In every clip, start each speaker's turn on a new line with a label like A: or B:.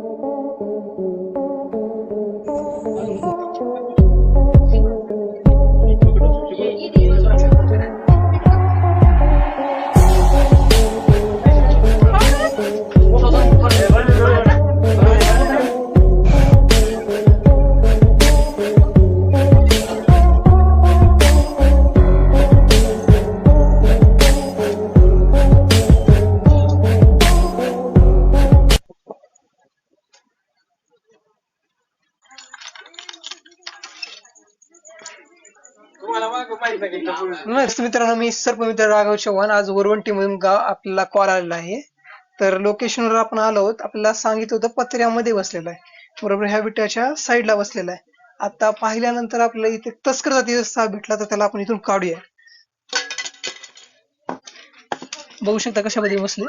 A: Música नमस्ते मित्रांनो मी सर्पमित्र राघव चव्हाण. आज वरवंटी मधून गाव आपल्याला कॉल आलेला आहे. तर लोकेशनवर आपण आलो आहोत. आपल्याला सांगितलं होतं पत्र्यामध्ये बसलेला आहे. बरोबर ह्या बिटाच्या साईडला बसलेला आहे. आता पाहिल्यानंतर आपल्याला इथे तस्कर जातीचा भेटला तर त्याला आपण इथून काढूया. बघू शकता कशामध्ये बसले.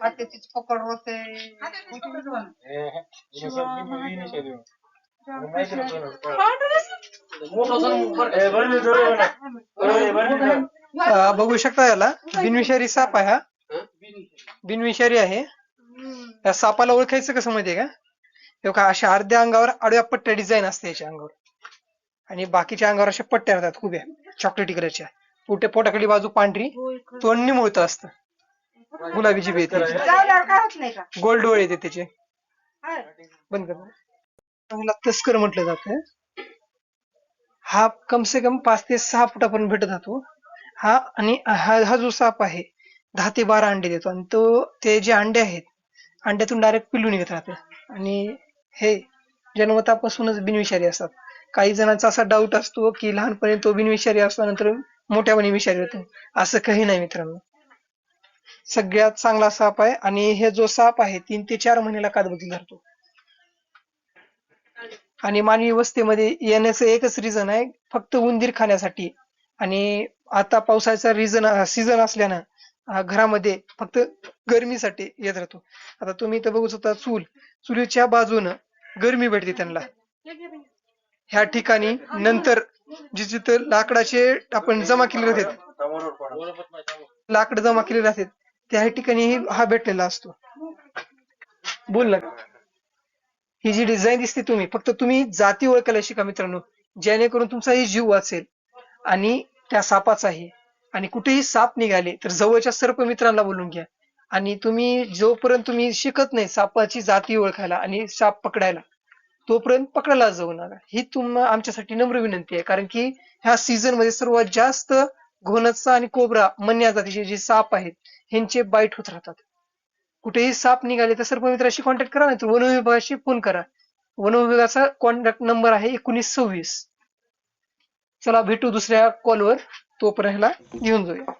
A: हाताचीच पकड होते अं, बघू शकता याला. बिनविषारी साप आहे हा. बिनविषारी आहे. या सापाला ओळखायचं कसं माहितीये का? हे का अशा अर्ध्या अंगावर आडव्या पट्ट्या डिझाईन असते याच्या अंगावर. आणि बाकीच्या अंगावर अशा पट्ट्या राहतात खूप चॉकलेटी कलरच्या पोटे पोटाखाली बाजू पांढरी तोंड निमुळत असतं. गुलाबी जिभे येते
B: लावल्यावर काय होत नाही का?
A: गोल्ड डोळे येते त्याचे.
B: हा.
A: बंद कर. तस्कर म्हटलं जातं. हा कम से कम पाच ते सहा फुटापर्यंत भेटत जातो. हा आणि हा हा जो साप आहे दहा ते बारा अंडे देतो. आणि तो ते जे अंडे आहेत अंड्यातून डायरेक्ट पिल्लू निघत राहतं. आणि हे जन्मतापासूनच बिनविषारी असतात. काही जणांचा असा डाऊट असतो की लहानपणी तो बिनविषारी असतो नंतर मोठ्यापणी विषारी होतो. असं काही नाही मित्रांनो. सगळ्यात चांगला साप आहे आणि हे जो साप आहे तीन ते चार महिन्याला कादबदल धरतो. आणि मानवी वस्तीमध्ये येण्याचं एकच रिझन आहे फक्त उंदीर खाण्यासाठी. आणि आता पावसाचा रिझन सीझन असल्यानं घरामध्ये फक्त गरमीसाठी येत राहतो. आता तुम्ही इथं बघू शकता चूल चुलीच्या बाजूनं गरमी भेटते त्यांना. ह्या ठिकाणी नंतर जे जिथं लाकडाचे आपण जमा केलेले राहतात लाकड जमा केलेले राहतात त्या ठिकाणी हा भेटलेला असतो. बोल ना. ही जी डिझाईन दिसते तुम्ही फक्त तुम्ही जाती ओळखायला शिका मित्रांनो जेणेकरून तुमचा ही जीव वाचेल आणि त्या सापाचाही आणि कुठेही साप निघाले तर जवळच्या सर्प मित्रांना बोलून घ्या. आणि तुम्ही जोपर्यंत तुम्ही शिकत नाही सापाची जाती ओळखायला आणि साप पकडायला तोपर्यंत पकडायला जाऊ नका. ही तुम आमच्यासाठी नम्र विनंती आहे कारण की ह्या सीझनमध्ये सर्वात जास्त घोणचा आणि कोबरा मन्या जातीचे जे साप आहेत ह्यांचे बाईट होत राहतात. कुठेही साप निघाले तर सर्प कॉन्टॅक्ट करा नाही तर वन विभागाशी फोन करा. वन विभागाचा कॉन्टॅक्ट नंबर आहे एकोणीस सव्वीस. चला भेटू दुसऱ्या कॉलवर तोपर्यंत घेऊन जाऊया.